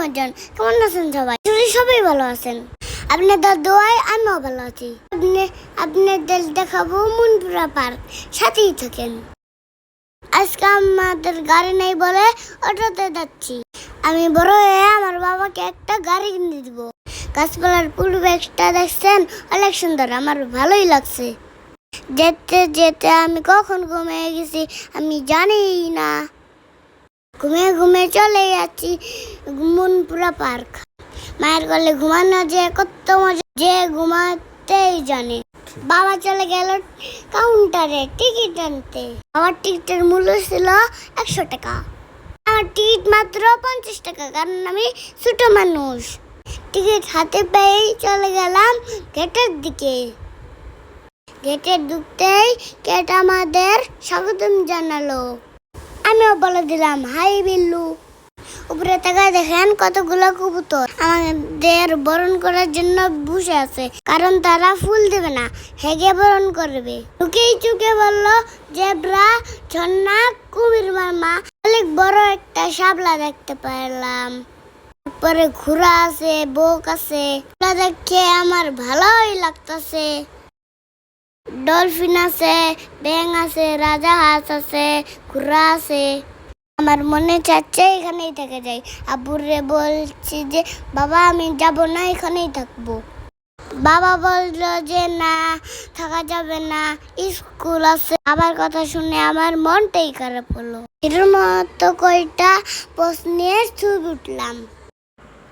মহাজন কেমন আছেন সবাই? সবাই ভালো আছেন। আপনাদের দোয়ায় আমিও ভালো আছি। আপনি, আপনাদের দেখাবো মুনপুরা পার্ক। সাথেই থাকেন। আজকে আমাদের গাড়ি নেই বলে অটোতে যাচ্ছি। আমি বড় হয়ে আমার বাবাকে একটা গাড়ি কিনে দিব। গাছপালার পরিবেশটা দেখছেন? অনেক সুন্দর। আমার ভালোই লাগছে। যেতে যেতে আমি কখন ঘুমিয়ে গেছি আমি জানি না। ঘুমিয়ে ঘুমিয়ে চলে যাচ্ছি মুনপুরা পার্ক। মায়ের গলে ঘুমানো যে কত মজা, যে ঘুমাতেই জানে। বাবা চলে গেল কাউন্টারে টিকিট আনতে। আমার টিকিটের মূল্য ছিল একশো টাকা। আমার টিকিট মাত্র পঞ্চাশ টাকা, কারণ আমি ছোট মানুষ। টিকিট হাতে পেয়েই চলে গেলাম গেটের দিকে। গেটে ঢুকতেই গেট আমাদের স্বাগতম জানালো। আমিও বলে দিলাম, হাই বিল্লু। উপরে তাকায় দেখেন কতগুলো কবুতর। আমাদের বরণ করার জন্য বসে আছে, কারণ তারা ফুল দেবে না, হেগে বরণ করবে। চুকেই চুকে বলল, জেব্রা, ঝর্ণা, কুমির মামা অনেক বড় একটা শাপলা দেখতে পেলাম। তারপরে ঘোড়া আছে, বোক আছে। দেখে আমার ভালোই লাগতেছে। ডলফিন আছে ব্যাং আছে, রাজা হাঁস আছে, ঘোড়া আছে। আমার মনে চাচ্ছে এখানেই থেকে যাই। আব্বুরে বলছি যে, বাবা, আমি যাব না, এখানেই থাকব। বাবা বলল যে, না, থাকা যাবে না, স্কুল আছে। আবার কথা শুনে আমার মনটাই খারাপ হলো। এর মতো কয়টা নিয়ে ছবি উঠলাম।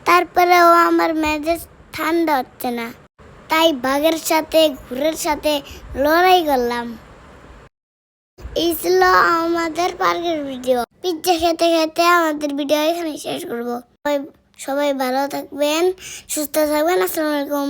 তারপরেও আমার মেজাজ ঠান্ডা হচ্ছে না। তাই বাঘের সাথে ঘুরের সাথে লড়াই করলাম। এই ছিল আমাদের পার্কের ভিডিও। পিজ্জা খেতে খেতে আমাদের ভিডিও এখানে শেষ করব। সবাই ভালো থাকবেন, সুস্থ থাকবেন, আসসালামু আলাইকুম।